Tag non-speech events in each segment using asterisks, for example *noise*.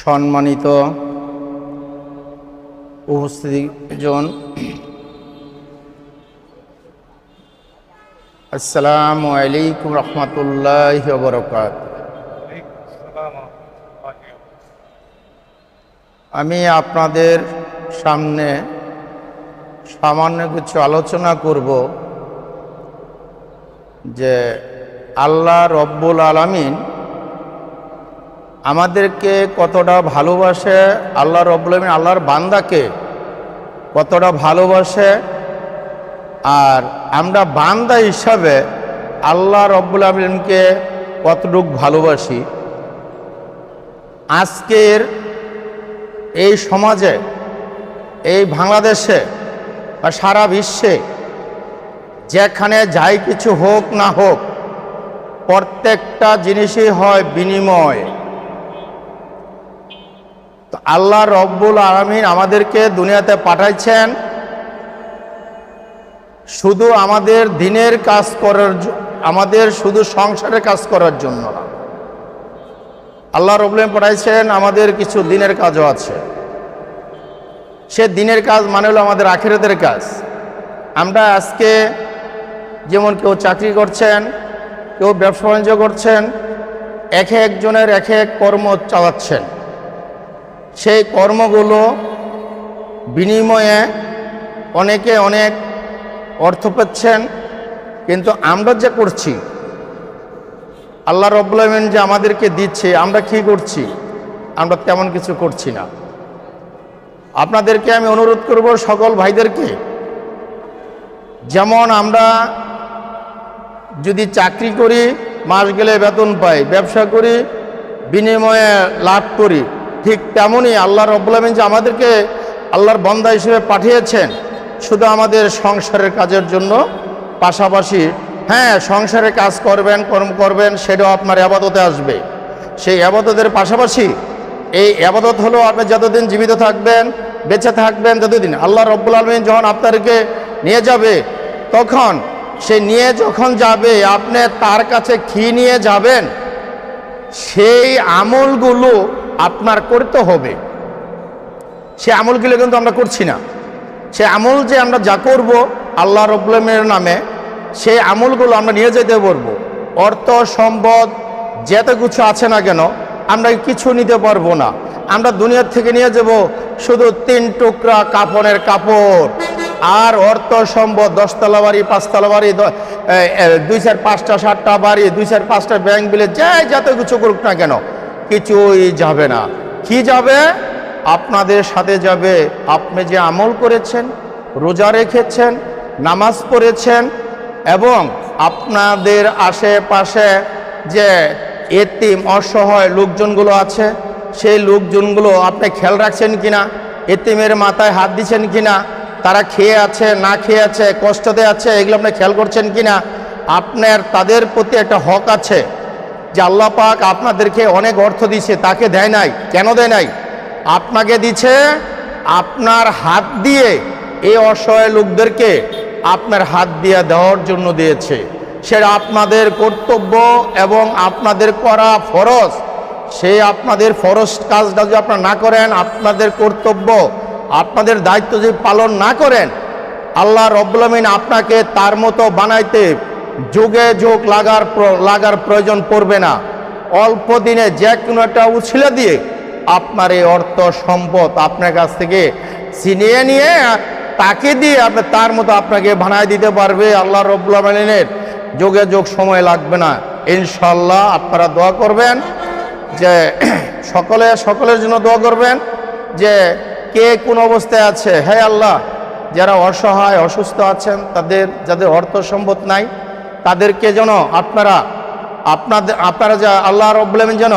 সম্মানিত উপস্থিতিজন। আসসালামু আলাইকুম রহমতুল্লাহ বরকাত আমি আপনাদের সামনে সামান্য কিছু আলোচনা করব যে আল্লাহ রব্বুল আলামিন আমাদেরকে কতটা ভালোবাসে আল্লাহ রব্বুল আল্লাহর বান্দাকে কতটা ভালোবাসে। আর আমরা বান্দা হিসাবে আল্লাহ রব্বুল আলমিনকে কতটুক ভালোবাসি। আজকের এই সমাজে, এই বাংলাদেশে বা সারা বিশ্বে, যেখানে যাই কিছু হোক না হোক, প্রত্যেকটা জিনিসই হয় বিনিময়। তো আল্লাহ রব্বুল আলমিন আমাদেরকে দুনিয়াতে পাঠাইছেন শুধু আমাদের দিনের কাজ করার আমাদের শুধু সংসারের কাজ করার জন্য না। আল্লাহ রবুল্লাম পাঠাইছেন, আমাদের কিছু দিনের কাজও আছে। সে দিনের কাজ মানে হলো আমাদের আখেরাতের কাজ। আমরা আজকে যেমন কেউ চাকরি করছেন, কেউ ব্যবসা বাণিজ্য করছেন, এক একজনের এক এক কর্ম চালাচ্ছেন। সেই কর্মগুলো বিনিময়ে অনেকে অনেক অর্থ পাচ্ছেন, কিন্তু আমরা যে করছি, আল্লাহ রব্বুলমিন যে আমাদেরকে দিচ্ছে, আমরা কি করছি? আমরা তেমন কিছু করছি না। আপনাদেরকে আমি অনুরোধ করব সকল ভাইদেরকে, যেমন আমরা যদি চাকরি করি, মাস গেলে বেতন পাই, ব্যবসা করি, বিনিময়ে লাভ করি ঠিক তেমনই আল্লাহ রব্বুলামিন যে আমাদেরকে আল্লাহর বন্দা হিসেবে পাঠিয়েছেন, শুধু আমাদের সংসারের কাজের জন্য পাশাপাশি হ্যাঁ সংসারে কাজ করবেন, কর্ম করবেন, সেটাও আপনার আবাদতে আসবে। সেই আবাদতের পাশাপাশি এই আবাদত হলো আপনি যতদিন জীবিত থাকবেন, বেঁচে থাকবেন ততদিন। আল্লাহ রব্বুল আলমিন যখন আপনাদেরকে নিয়ে যাবে, তখন সে নিয়ে যখন যাবে, আপনি তার কাছে কি নিয়ে যাবেন? সেই আমলগুলো আপনার করতে হবে। সে আমলগুলো কিন্তু আমরা করছি না। সে আমল যে আমরা যা করব আল্লাহ রব্লামের নামে, সেই আমলগুলো আমরা নিয়ে যেতে পারব। অর্থ, সম্পদ, যত কিছু আছে না কেন, আমরা কিছু নিতে পারব না। আমরা দুনিয়ার থেকে নিয়ে যাব শুধু তিন টুকরা কাপড়ের কাপড়। আর অর্থ, সম্পদ, দশতলা বাড়ি, পাঁচতলা বাড়ি দুই চার পাঁচটা, সাতটা বাড়ি, দুই চার পাঁচটা ব্যাংক বিলে যাই যত কিছু করুক না কেন কিছুই যাবে না। কি যাবে? আপনাদের সাথে যাবে। আপনি যে আমল করেছেন, রোজা রেখেছেন, নামাজ পড়েছেন এবং আপনাদের আশেপাশে যে এতিম, অসহায় লোকজনগুলো আছে, সেই লোকজনগুলো আপনি খেয়াল রাখছেন কিনা? এতিমের মাথায় হাত দিচ্ছেন কিনা? তারা খেয়ে আছে, না খেয়ে আছে কষ্টতে আছে, এগুলো আপনি খেয়াল করছেন কিনা? আপনার, তাদের প্রতি একটা হক আছে। যে আল্লাহ পাক আপনাদেরকে অনেক অর্থ দিছে, তাকে দেয় নাই। কেন দেয় নাই? আপনাকে দিছে আপনার হাত দিয়ে এই অসহায় লোকদেরকে আপনার হাত দিয়ে দেওয়ার জন্য দিয়েছে। সেটা আপনাদের কর্তব্য এবং আপনাদের করা ফরজ। সে আপনাদের ফরজ কাজটা যদি আপনারা না করেন, আপনাদের কর্তব্য, আপনাদের দায়িত্ব যদি পালন না করেন, আল্লাহ রব্বুলমিন আপনাকে তার মতো বানাইতে যুগে যুগ লাগার লাগার প্রয়োজন পড়বে না। অল্প দিনে যে কোনো একটা উছিলে দিয়ে আপনার এই অর্থ সম্পদ আপনার কাছ থেকে ছিনিয়ে নিয়ে তাকে দিয়ে আপনি তার মতো আপনাকে বানায় দিতে পারবে আল্লাহ রব্বুলমিনের যুগে যুগ সময় লাগবে না। ইনশাল্লাহ আপনারা দোয়া করবেন যে *clears throat* সকলে, সকলের জন্য দোয়া করবেন যে কে কোন অবস্থায় আছে। হে আল্লাহ, যারা অসহায়, অসুস্থ আছেন, তাদের, যাদের অর্থ সম্পদ নাই তাদেরকে যেন আপনারা, আপনাদের, আপনারা যা আল্লাহ রব্বুলামিন যেন,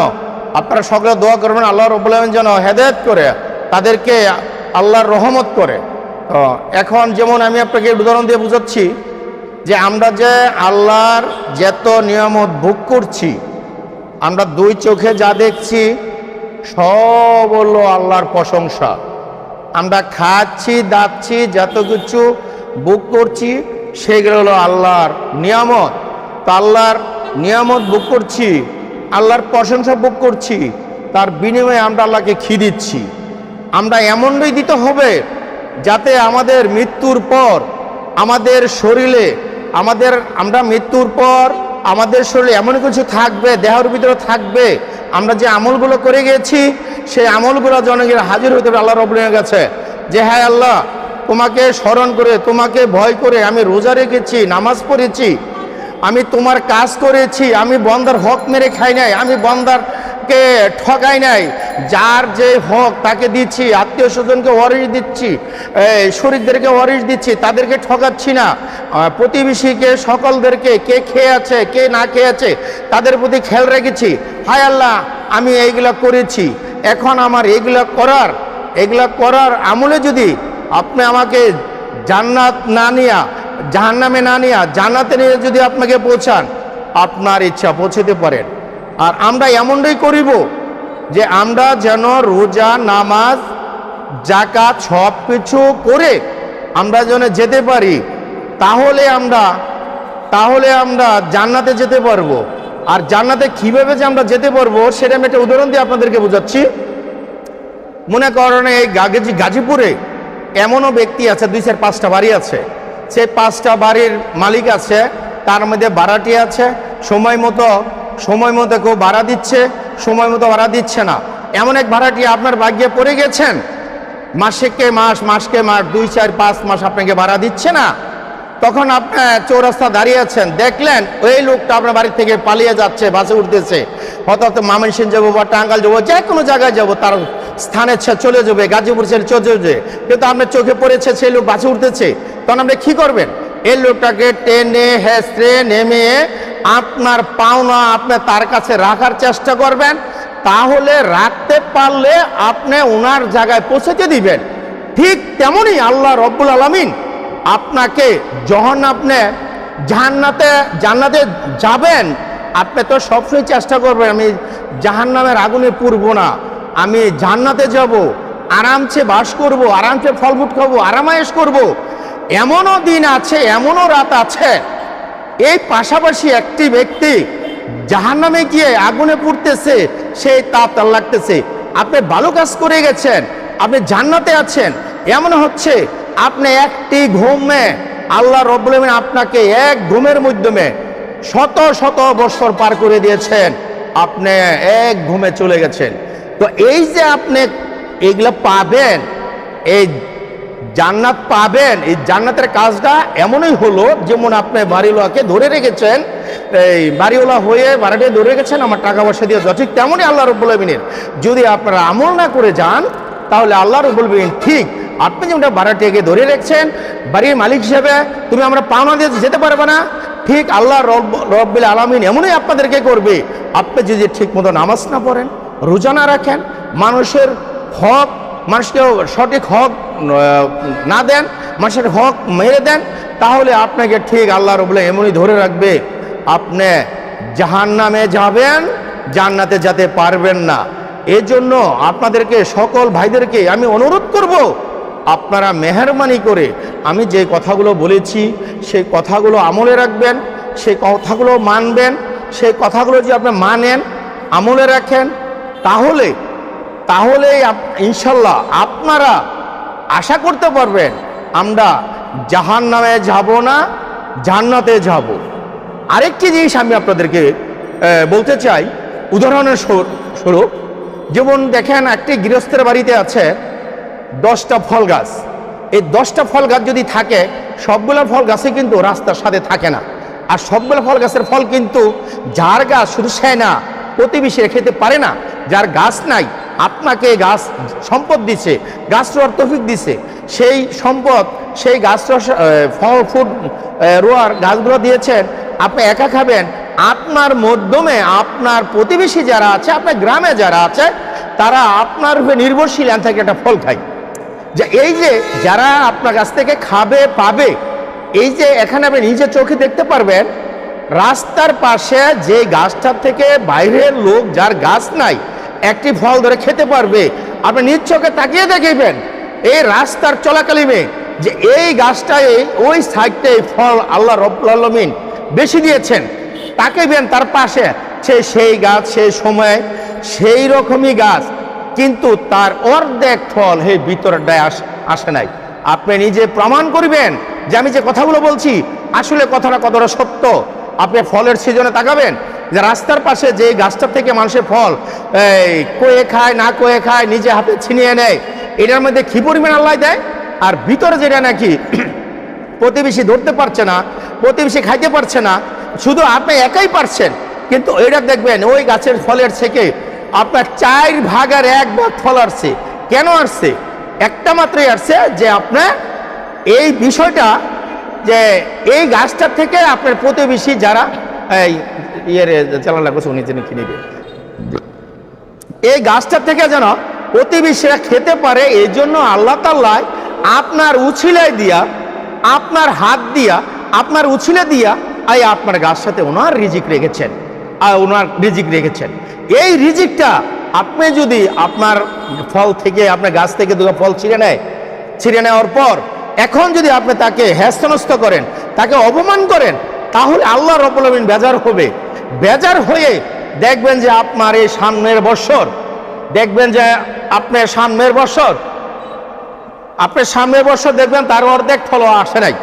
আপনারা সকলে দোয়া করবেন, আল্লাহ রব্বুলামিন যেন হেদায়ত করে, তাদেরকে আল্লাহর রহমত করে। তো এখন যেমন আমি আপনাকে উদাহরণ দিয়ে বুঝাচ্ছি যে আমরা যে আল্লাহর যত নিয়ামত ভোগ করছি, আমরা দুই চোখে যা দেখছি, সব হলো আল্লাহর প্রশংসা। আমরা খাচ্ছি, দাচ্ছি, যত কিছু বুক করছি সেগুলো হলো আল্লাহর নিয়ামত। তো আল্লাহর নিয়ামত বুক করছি, আল্লাহর প্রশংসা বুক করছি, তার বিনিময়ে আমরা আল্লাহকে খি দিচ্ছি। আমরা এমনই দিতে হবে যাতে আমাদের মৃত্যুর পর আমাদের শরীরে, আমাদের, আমরা মৃত্যুর পর আমাদের শরীরে এমন কিছু থাকবে, দেহের ভিতরে থাকবে, আমরা যে আমলগুলো করে গেছি, সেই আমলগুলো জনগণের হাজির হতে হবে আল্লাহ রবুল্লের কাছে। যে হ্যাঁ আল্লাহ তোমাকে স্মরণ করে, তোমাকে ভয় করে আমি রোজা রেখেছি, নামাজ পড়েছি, আমি তোমার কাজ করেছি, আমি বন্দার হক মেরে খাই নাই, আমি বন্দারকে ঠকাই নাই। যার যে হক, তাকে দিচ্ছি, আত্মীয় স্বজনকে ওয়ারিশ দিচ্ছি শরীরদেরকে ওয়ারিশ দিচ্ছি, তাদেরকে ঠকাচ্ছি না। প্রতিবেশীকে, সকলদেরকে, কে খেয়ে আছে, কে না খেয়ে আছে, তাদের প্রতি খেয়াল রেখেছি। হায় আল্লাহ, আমি এইগুলা করেছি। এখন আমার এইগুলা করার এগুলা করার আমলে যদি আপনি আমাকে জান্নাত না নিয়া, জাহান্নামে না নিয়া, জান্নাতে নিয়ে যদি আপনাকে পৌঁছান, আপনার ইচ্ছা পৌঁছতে পারেন। আর আমরা এমনটাই করিব যে আমরা যেন রোজা, নামাজ জাকাত সব কিছু করে আমরা যেন যেতে পারি, তাহলে আমরা তাহলে আমরা জান্নাতে যেতে পারব। আর জান্নাতে কীভাবে যে আমরা যেতে পারব, সেটা আমি একটা উদাহরণ দিয়ে আপনাদেরকে বোঝাচ্ছি। মনে করেন এই গাজীপুরে এমনও ব্যক্তি আছে, দুই চার পাঁচটা বাড়ি আছে। সেই পাঁচটা বাড়ির মালিক আছে, তার মধ্যে ভাড়াটি আছে, সময় মতো সময় মতো কেউ ভাড়া দিচ্ছে, সময় মতো ভাড়া দিচ্ছে না। এমন এক ভাড়াটি আপনার ভাগ্যে পড়ে গেছেন? মাসেকে মাস, মাসকে মাস, দুই চার পাঁচ মাস আপনাকে ভাড়া দিচ্ছে না? তখন আপনি চৌরাস্তা দাঁড়িয়ে আছেন, দেখলেন ওই লোকটা আপনার বাড়ি থেকে পালিয়ে যাচ্ছে, বাসে উঠতেছে। হঠাৎ মামনসিং যাব বা টাঙ্গাল যাব, যে কোনো জায়গায় যাব, তার স্থানে চলে যাবে, গাজীপুর ছেড়ে চলে যাবে। কিন্তু আপনার চোখে পড়েছে, সেই লোক বাসে উঠতেছে। তখন আপনি কী করবেন? এই লোকটাকে টেনে হেসড়ে নেমে আপনার পাওনা আপনি তার কাছে রাখার চেষ্টা করবেন। তাহলে রাখতে পারলে আপনি ওনার জায়গায় পৌঁছাতে দিবেন। ঠিক তেমনই আল্লাহ রব্বুল আলমিন আপনাকে যখন আপনি জাহান্নাতে জান্নাতে যাবেন, আপনি তো সবসময় চেষ্টা করবেন, আমি জাহান্নামের আগুনে পুরবো না। আমি জান্নাতে যাব আরামসে বাস করব আরামসে ফলফুট খাব, আরামায়েশ করব। এমনও দিন আছে, এমনও রাত আছে। এই পাশাপাশি একটি ব্যক্তি জাহান্নামে গিয়ে আগুনে পুড়তেছে, সেই তাপ তার লাগতেছে। আপনি ভালো কাজ করে গেছেন, আপনি জান্নাতে আছেন। এমন হচ্ছে, আপনি একটি ঘুমে, আল্লাহ রব্বুল আপনাকে এক ঘুমের মাধ্যমে শত শত বছর পার করে দিয়েছেন। আপনি এক ঘুমে চলে গেছেন। তো এই যে আপনি এইগুলো পাবেন, এই জান্নাত পাবেন, এই জান্নাতের কাজটা এমনই হলো যেমন আপনি বাড়িওয়ালাকে ধরে রেখেছেন, এই বাড়িওয়ালা হয়ে ভাড়াটে ধরে রেখেছেন, আমার টাকা পয়সা দিয়ে ঠিক তেমনই আল্লাহ রব্বুল যদি আপনারা আমল না করে যান, তাহলে আল্লাহ রব্বুল ঠিক আপনি যেমনটা ভাড়াটিকে ধরে রেখেছেন, বাড়ির মালিক হিসেবে তুমি আমরা পাওনা দিয়ে যেতে পারবে না, ঠিক আল্লাহ রব, রব্বিল আলমিন এমনই আপনাদেরকে করবে, আপনি যদি ঠিক মতো নামাজ না পড়েন। রোজা না রাখেন, মানুষের হক, মানুষকে সঠিক হক না দেন, মানুষের হক মেরে দেন, তাহলে আপনাকে ঠিক আল্লাহ রবুল্লাহ এমনই ধরে রাখবে, আপনি জাহান্নামে যাবেন, জান্নাতে যেতে পারবেন না। এই জন্য আপনাদেরকে, সকল ভাইদেরকে আমি অনুরোধ করব, আপনারা মেহরবানি করে, আমি যে কথাগুলো বলেছি, সেই কথাগুলো আমলে রাখবেন, সেই কথাগুলো মানবেন, সেই কথাগুলো যদি আপনি মানেন, আমলে রাখেন তাহলে তাহলে ইনশাল্লাহ আপনারা আশা করতে পারবেন, আমরা জাহান নামে যাব না, জান্নাতে যাব। আরেকটি জিনিস আমি আপনাদেরকে বলতে চাই। উদাহরণের স্বরূপ, যেমন দেখেন একটি গৃহস্থের বাড়িতে আছে দশটা ফল গাছ। এই দশটা ফল গাছ যদি থাকে, সবগুলো ফল গাছে কিন্তু রাস্তার সাথে থাকে না। আর সবগুলো ফল গাছের ফল কিন্তু, যার গাছ শুধু না প্রতিবেশী খেতে পারে না, যার গাছ নাই, আপনাকে গাছ সম্পদ দিছে, গাছ রোয়ার তফিক দিছে, সেই সম্পদ, সেই গাছ ফল ফুড রোয়ার গাছগুলো দিয়েছেন, আপনি একা খাবেন, আপনার মাধ্যমে আপনার প্রতিবেশী যারা আছে, আপনার গ্রামে যারা আছে, তারা আপনার উপরে নির্ভরশীল থেকে একটা ফল খায়। যে এই যে যারা আপনার কাছ থেকে খাবে, পাবে, এই যে এখানে আপনি নিজে চোখে দেখতে পারবেন রাস্তার পাশে যে গাছটার থেকে বাইরের লোক যার গাছ নাই, একটি ফল ধরে খেতে পারবে। আপনি চোখে তাকিয়ে দেখবেন, এই রাস্তার চলাকালীনে যে এই গাছটায়, ওই সাইডটায় ফল আল্লাহ রব্বুল বেশি দিয়েছেন। তাকে বেন তার পাশে, সে সেই গাছ সেই সময় সেই রকমই গাছ, কিন্তু তার অর্ধেক ফল হে ভিতরটায় আস, আসে নাই। আপনি নিজে প্রমাণ করিবেন যে আমি যে কথাগুলো বলছি, আসলে কথাটা কতটা সত্য। আপনি ফলের সিজনে তাকাবেন যে রাস্তার পাশে যে গাছটা থেকে মানুষের ফল, এই কয়ে খায়, না কয়ে খায়, নিজে হাতে ছিনিয়ে নেয়, এটার মধ্যে কি পরিমাণ আল্লাহ দেয়? আর ভিতরে যেটা নাকি *clears throat* প্রতিবেশী ধরতে পারছে না, প্রতিবেশী খাইতে পারছে না, শুধু আপনি একাই পারছেন, কিন্তু এটা দেখবেন ওই গাছের ফলের থেকে আপনার চার ভাগের এক ভাগ ফল আসছে। কেন আসছে? একটা মাত্রই আসছে যে আপনার এই বিষয়টা যে এই গাছটার থেকে আপনার প্রতিবেশী যারা, এই ইয়ের চালালা উনি যিনি কিনে এই গাছটা থেকে যেন প্রতিবেশীরা খেতে পারে, এই জন্য আল্লাহ তাল্লাহ আপনার উছিলাই দিয়া, আপনার হাত দিয়া, আপনার উছিলে দিয়া এই আপনার গাছ সাথে ওনার রিজিক রেখেছেন আর ওনার রিজিক রেখেছেন। এই রিজিকটা আপনি যদি আপনার ফল থেকে, আপনার গাছ থেকে দুটো ফল ছিঁড়ে নেয়, ছিঁড়ে নেওয়ার পর এখন যদি আপনি তাকে হ্যাস্তনস্ত করেন, তাকে অপমান করেন, তাহলে আল্লাহ রবুলমিন বেজার হবে। বেজার হয়ে দেখবেন যে আপনার এই সামনের বৎসর দেখবেন যে আপনার সামনের বৎসর আপনার সামনের বছর দেখবেন তার অর্ধেক ফল আসে নাই,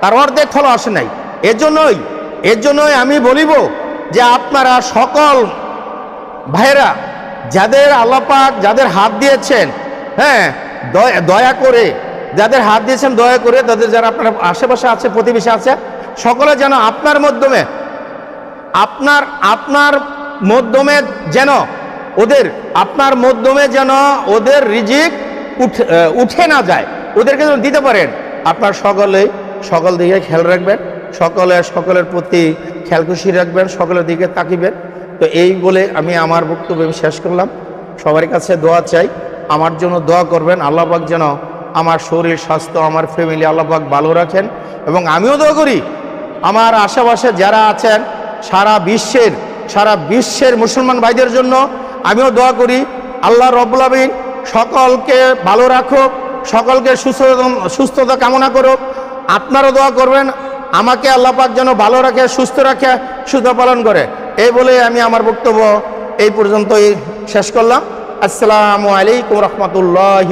তার অর্ধেক ফল আসে নাই। এর জন্যই এর জন্যই আমি বলিব যে আপনারা সকল ভাইরা যাদের আল্লাপাক যাদের হাত দিয়েছেন হ্যাঁ দয়া করে যাদের হাত দিয়েছেন, দয়া করে তাদের যারা আপনার আশেপাশে আছে, প্রতিবেশী আছে, সকলে যেন আপনার মাধ্যমে, আপনার আপনার মাধ্যমে যেন ওদের, আপনার মাধ্যমে যেন ওদের রিজিক উঠে উঠে না যায়। ওদেরকে যেন দিতে পারেন। আপনার সকলে সকল দিকে খেয়াল রাখবেন, সকলে, সকলের প্রতি খেয়াল খুশি রাখবেন, সকলের দিকে তাকিবেন। তো এই বলে আমি আমার বক্তব্য আমি শেষ করলাম। সবার কাছে দোয়া চাই। আমার জন্য দোয়া করবেন। আল্লাহবাক যেন আমার শরীর, স্বাস্থ্য, আমার ফ্যামিলি আল্লাহবাক ভালো রাখেন এবং আমিও দোয়া করি, আমার আশেপাশে যারা আছেন, সারা বিশ্বের সারা বিশ্বের মুসলমান ভাইদের জন্য আমিও দোয়া করি, আল্লাহ রব্বুল সকলকে ভালো রাখুক, সকলকে সুস্থ, সুস্থতা কামনা করুক আপনারও দোয়া করবেন, আমাকে আল্লাহ পাক যেন ভালো রাখে, সুস্থ রাখে সুস্থ পালন করে। এই বলে আমি আমার বক্তব্য এই পর্যন্তই শেষ করলাম। আসসালামু আলাইকুম রহমতুল্লাহ